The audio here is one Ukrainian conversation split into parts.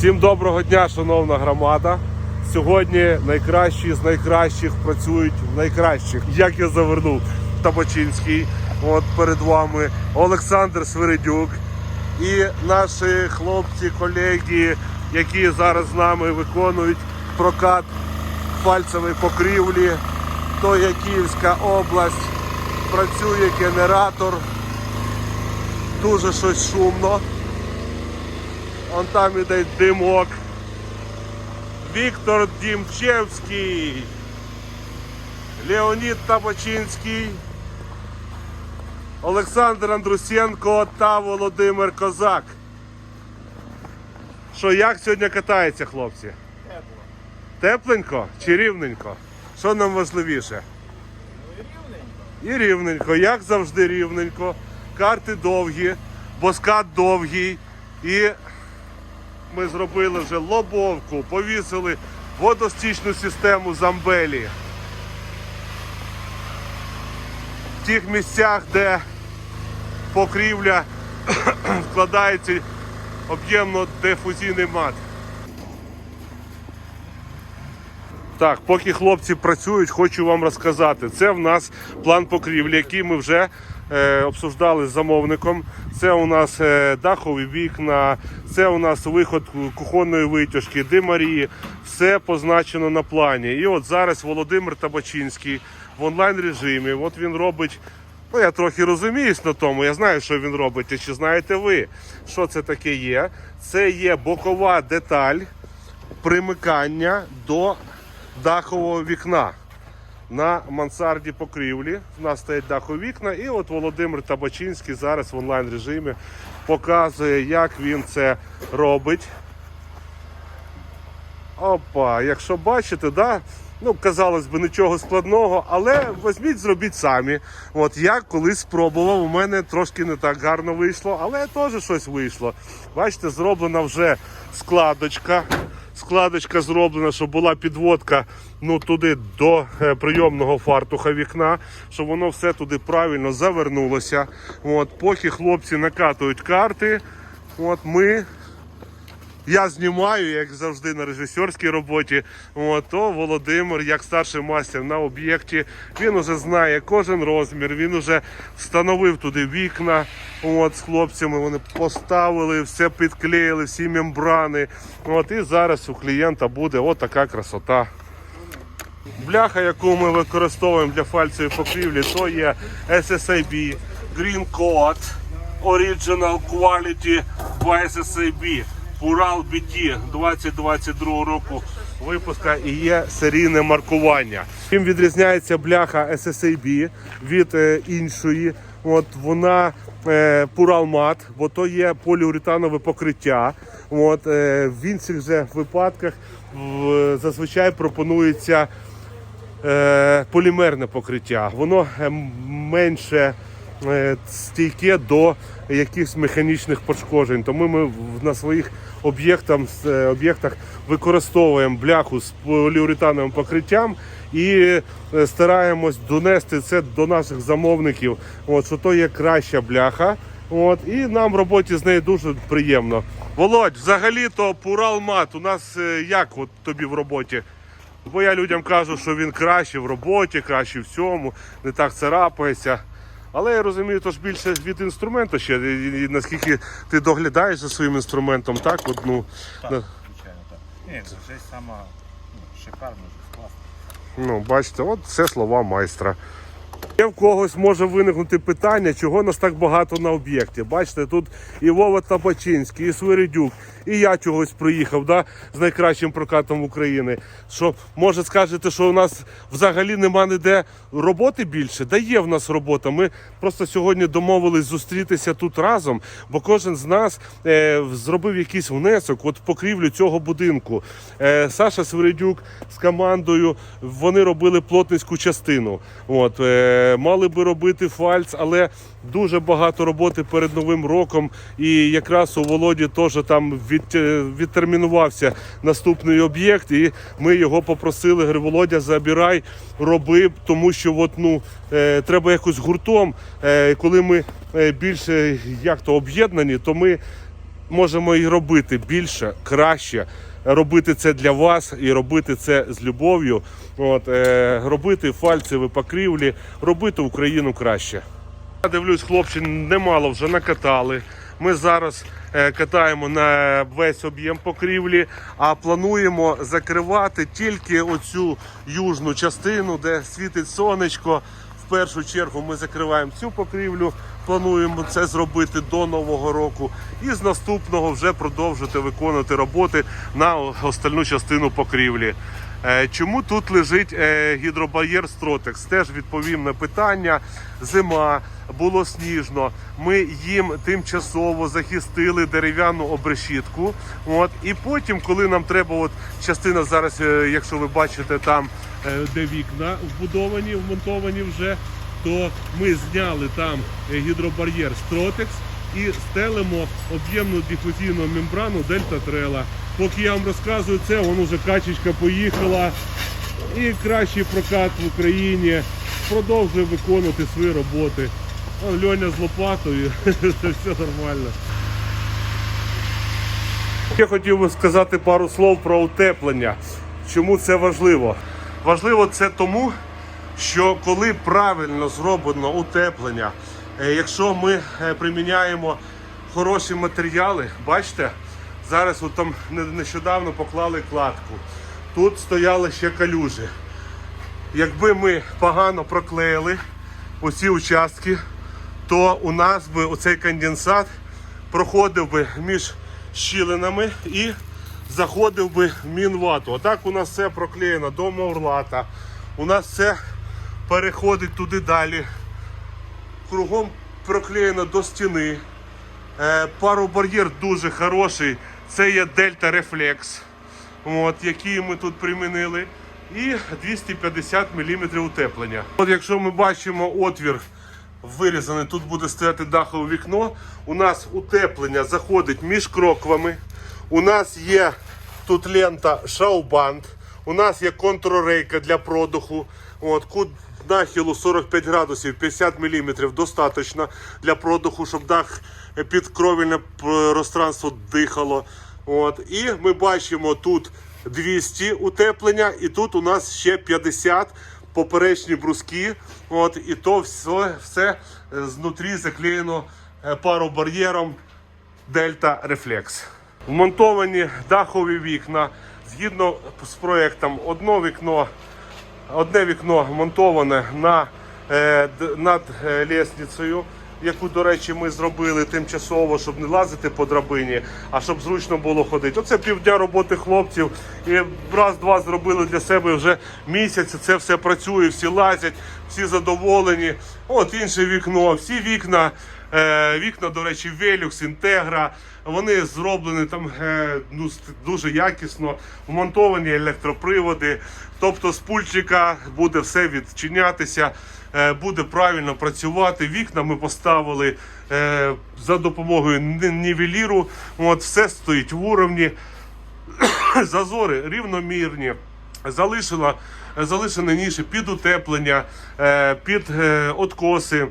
Всім доброго дня, шановна громада. Сьогодні найкращі з найкращих працюють в найкращих. Як я завернув Табачинський, от перед вами Олександр Свиридюк і наші хлопці, колеги, які зараз з нами виконують прокат пальцевої покрівлі. То є Київська область, працює генератор, дуже щось шумно. Он там іде димок. Віктор Дімчевський, Леонід Табачинський, Олександр Андрусенко та Володимир Козак. Що, як сьогодні катається, хлопці? Тепло. Тепленько чи рівненько? Що нам важливіше? Ну і рівненько. І рівненько, як завжди рівненько. Карти довгі, боскат довгий. І ми зробили вже лобовку, повісили водостічну систему замбелі. В тих місцях, де покрівля вкладається об'ємно дифузійний мат. Так, поки хлопці працюють, хочу вам розказати. Це в нас план покрівлі, який ми вже обсуждали з замовником. Це у нас е, дахові вікна, це у нас виход кухонної витяжки, димарі. Все позначено на плані. І от зараз Володимир Табачинський в онлайн режимі. От він робить. Ну, я трохи розуміюсь на тому, я знаю, що він робить. І чи знаєте ви, що це таке є? Це є бокова деталь примикання до дахового вікна. На мансарді покрівлі. У нас стоять дахові вікна, і от Володимир Табачинський зараз в онлайн режимі показує, як він це робить. Опа, якщо бачите, да, ну казалось би нічого складного, але візьміть, зробіть самі. От я колись спробував, у мене трошки не так гарно вийшло, але теж щось вийшло. Бачите, зроблена вже складочка. Складочка зроблена, щоб була підводка ну, туди до е, прийомного фартуха вікна, щоб воно все туди правильно завернулося. От, поки хлопці накатують карти, от ми я знімаю, як завжди, на режисерській роботі. От, то Володимир, як старший мастер на об'єкті, він уже знає кожен розмір, він уже встановив туди вікна. От, з хлопцями вони поставили, все підклеїли, всі мембрани. От, і зараз у клієнта буде отака красота. Бляха, яку ми використовуємо для фальцевої покрівлі, то є SSIB Green Code Original Quality by SSIB Ural BT 2022 року випуска і є серійне маркування. Чим відрізняється бляха SSIB від е, іншої. От вона е, Пуралмат, бо то є поліуретанове покриття. От, е, в інших же випадках зазвичай пропонується полімерне покриття. Воно менше стійке до якихось механічних пошкоджень. Тому ми на своїх е, об'єктах використовуємо бляху з поліуретановим покриттям і е, стараємось донести це до наших замовників, от, що то є краща бляха. От, і нам в роботі з нею дуже приємно. Володь, взагалі-то Пуралмат у нас е, як от тобі в роботі? Бо я людям кажу, що він краще в роботі, краще в всьому, не так царапається. Але я розумію, то ж більше від інструменту ще, і, і наскільки ти доглядаєш за своїм інструментом, так? От, ну, Так, на- звичайно, так. Ні, вже сама ну, шикарно, вже класно. ну, бачите, от це слова майстра. Є в когось може виникнути питання, чого нас так багато на об'єкті. Бачите, тут і Вова Табачинський, і Свиридюк, і я чогось приїхав да, з найкращим прокатом України. Що може скажете, що у нас взагалі нема ніде роботи більше? Да є в нас робота. Ми просто сьогодні домовились зустрітися тут разом, бо кожен з нас е, зробив якийсь внесок от в покрівлю цього будинку. Е, Саша Свиридюк з командою вони робили плотницьку частину. От, е, мали би робити фальц, але дуже багато роботи перед новим роком. І якраз у Володі теж там від, е, відтермінувався наступний об'єкт, і ми його попросили. Говорю, Володя, забирай, роби, тому що от, ну, е, треба якось гуртом. Е, коли ми е, більше як то об'єднані, то ми можемо і робити більше, краще. Робити це для вас і робити це з любов'ю. От, е, робити фальцеві покрівлі, робити Україну краще. Я дивлюсь, хлопці немало вже накатали. Ми зараз е, катаємо на весь об'єм покрівлі, а плануємо закривати тільки оцю южну частину, де світить сонечко. В першу чергу ми закриваємо цю покрівлю. Плануємо це зробити до нового року, і з наступного вже продовжити виконувати роботи на остальну частину покрівлі. Е, Чому тут лежить е, гідробар'єр Стротекс? Теж відповім на питання. Зима, було сніжно. Ми їм тимчасово захистили дерев'яну обрешітку. От, і потім, коли нам треба, от частина зараз, е, якщо ви бачите там, де вікна вбудовані, вмонтовані вже, то ми зняли там е, гідробар'єр Стротекс і стелимо об'ємну дифузійну мембрану Дельта Трела. Поки я вам розказую це, вон уже качечка поїхала. І кращий прокат в Україні продовжує виконувати свої роботи. Льоня з лопатою, все нормально. Я хотів би сказати пару слов про утеплення. Чому це важливо? Важливо це тому, що коли правильно зроблено утеплення, е, якщо ми е, приміняємо хороші матеріали, бачите, зараз от там нещодавно поклали кладку. Тут стояли ще калюжі. Якби ми погано проклеїли оці участки, то у нас би оцей конденсат проходив би між щілинами і заходив би в мінвату. Отак у нас все проклеєно до маурлата. У нас все переходить туди далі. Кругом проклеєно до стіни. Е, Паробар'єр дуже хороший. Це є Дельта Reflex, який ми тут примінили. І 250 мм утеплення. От якщо ми бачимо отвір вирізаний, тут буде стояти дахове вікно. У нас утеплення заходить між кроквами. У нас є тут лента шаубанд. У нас є контррейка для продуху. От, нахилу 45 градусів, 50 мм достатньо для продуху, щоб дах під кровільне пространство дихало. От. І ми бачимо тут 200 утеплення, і тут у нас ще 50 поперечні бруски. От, і то все, все е, знутрі заклеєно е, паробар'єром Дельта Reflex. Вмонтовані дахові вікна. Згідно з проєктом, одно вікно, одне вікно монтоване на, е, над е, лісницею, яку, до речі, ми зробили тимчасово, щоб не лазити по драбині, а щоб зручно було ходити. Оце півдня роботи хлопців. І раз-два зробили для себе вже місяць. Це все працює, всі лазять, всі задоволені. От інше вікно, всі вікна. Е, вікна, до речі, Velux, Integra, вони зроблені там е, ну, дуже якісно, вмонтовані електроприводи. Тобто з пульчика буде все відчинятися, е, буде правильно працювати. Вікна ми поставили за допомогою нівеліру. От, все стоїть в уровні. Зазори рівномірні. Залишені ніші під утеплення, під откоси,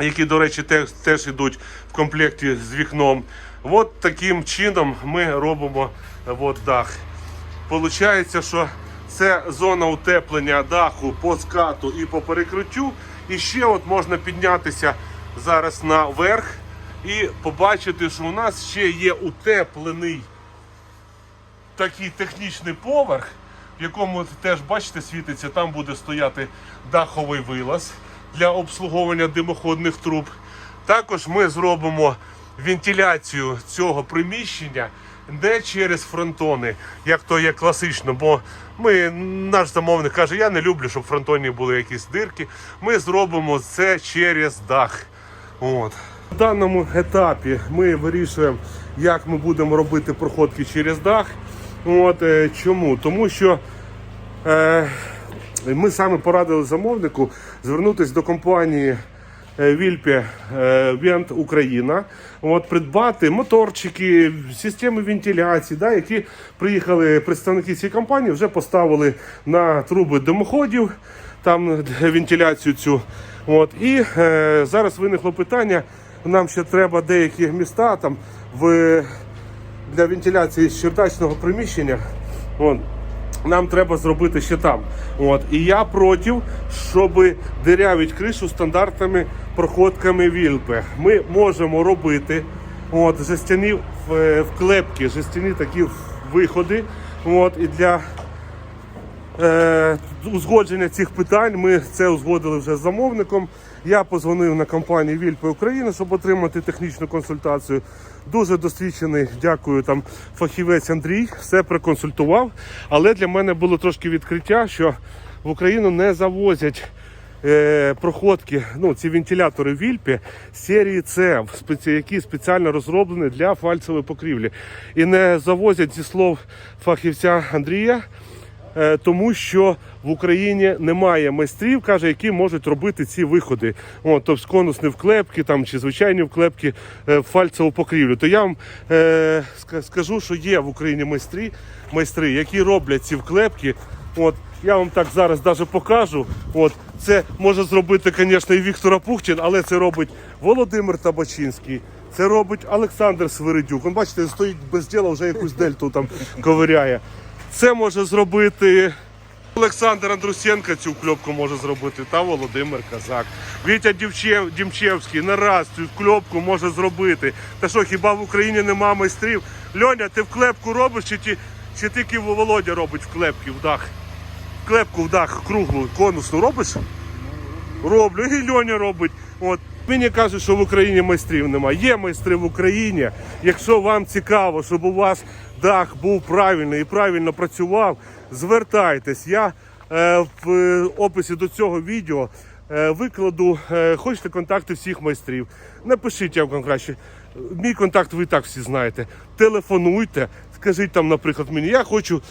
які, до речі, теж, теж йдуть в комплекті з вікном. От таким чином ми робимо от дах. Получається, що це зона утеплення даху по скату і по перекриттю. І ще от можна піднятися зараз наверх і побачити, що у нас ще є утеплений такий технічний поверх, в якому теж бачите, світиться, там буде стояти даховий вилаз для обслуговування димоходних труб. Також ми зробимо вентиляцію цього приміщення не через фронтони, як то є класично, бо ми, наш замовник каже, я не люблю, щоб в фронтоні були якісь дирки. Ми зробимо це через дах. От. На даному етапі ми вирішуємо, як ми будемо робити проходки через дах. От, е, чому? Тому що е, ми саме порадили замовнику звернутися до компанії е, Вільпе е, Вент Україна, от, придбати моторчики, системи вентиляції, да, які приїхали представники цієї компанії, вже поставили на труби димоходів, там вентиляцію цю. От, і е, зараз виникло питання. Нам ще треба деякі міста там в для вентиляції чердачного приміщення. От, нам треба зробити ще там. От. І я проти, щоб дирявить кришу стандартними проходками вільпи. Ми можемо робити от, жестяні е, вклепки, жестяні такі виходи. От, і для е, узгодження цих питань ми це узгодили вже з замовником. Я позвонив на компанію Вільпи Україна, щоб отримати технічну консультацію. Дуже досвідчений, дякую там фахівець Андрій, все проконсультував. Але для мене було трошки відкриття, що в Україну не завозять е, проходки, ну ці вентилятори Вільпі серії С, які спеціально розроблені для фальцевої покрівлі. І не завозять зі слов фахівця Андрія. Е, тому що в Україні немає майстрів, каже, які можуть робити ці виходи. О, тобто конусні вклепки там, чи звичайні вклепки е, в фальцеву покрівлю. То я вам е, скажу, що є в Україні майстри, майстри, які роблять ці вклепки. От, я вам так зараз даже покажу. От, це може зробити, звісно, і Віктор Апухтін, але це робить Володимир Табачинський. Це робить Олександр Свиридюк. Он бачите, стоїть без діла, вже якусь дельту там ковиряє. Це може зробити Олександр Андрусенко цю кльопку може зробити, та Володимир Казак. Вітя Дівчев, Дімчевський не раз цю кльопку може зробити. Та що, хіба в Україні нема майстрів? Льоня, ти вклепку робиш, чи, ті, чи тільки Володя робить вклепки в дах? Клепку в дах круглу, конусну робиш? Роблю, і Льоня робить. От. Мені кажуть, що в Україні майстрів немає. Є майстри в Україні. Якщо вам цікаво, щоб у вас дах був правильний і правильно працював, звертайтесь. Я е, в е, описі до цього відео е, викладу, хочете контакти всіх майстрів. Напишіть я вам краще. Мій контакт ви так всі знаєте. Телефонуйте, скажіть там, наприклад, мені, я хочу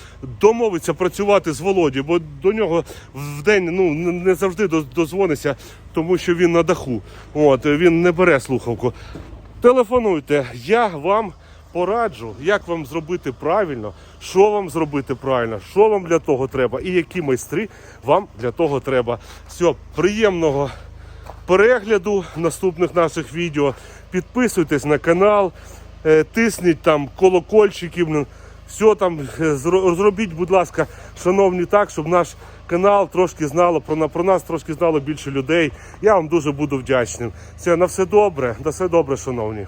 домовитися працювати з Володією, бо до нього в день ну, не завжди доз- дозвонися, тому що він на даху. От, він не бере слухавку. Телефонуйте, я вам пораджу, як вам зробити правильно, що вам зробити правильно, що вам для того треба і які майстри вам для того треба. Все, приємного перегляду наступних наших відео. Підписуйтесь на канал, е, тисніть там колокольчиків. ну, Все там е, зробіть, будь ласка, шановні, так, щоб наш канал трошки знало про, про нас, трошки знало більше людей. Я вам дуже буду вдячним. Все, на все добре, на все добре, шановні.